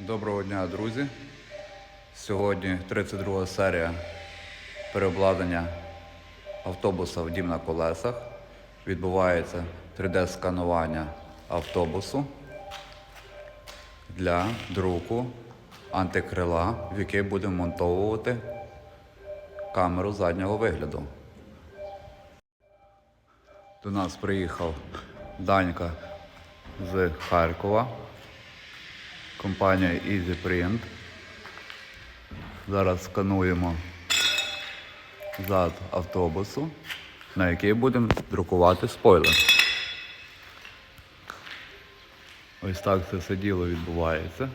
Доброго дня, друзі. Сьогодні 32 серія переобладнання автобуса в дім на колесах. Відбувається 3D-сканування автобусу для друку антикрила, в який будемо монтовувати камеру заднього вигляду. До нас приїхав Данька з Харкова компанія EasyPrint. Зараз скануємо зад автобусу, на який будемо друкувати спойлер. Ось так це все діло відбувається.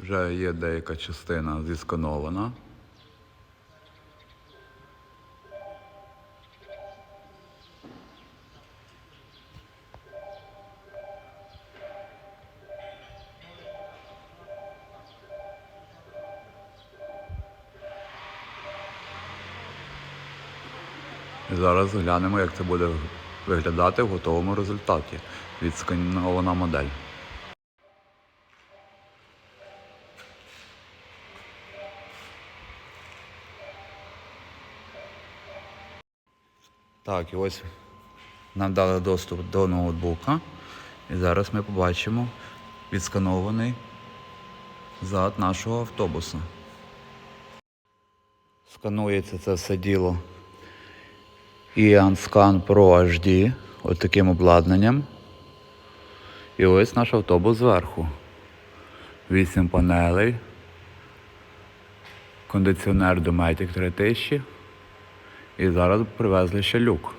Вже є деяка частина зісканована. І зараз глянемо, як це буде виглядати в готовому результаті. Відсканована модель. Так, і ось нам дали доступ до ноутбука. І зараз ми побачимо відсканований зад нашого автобуса. Сканується це все діло Scan Pro HD от таким обладнанням. І ось наш автобус зверху. Вісім панелей. Кондиціонер Dometic 3000. І зараз привезли ще люк.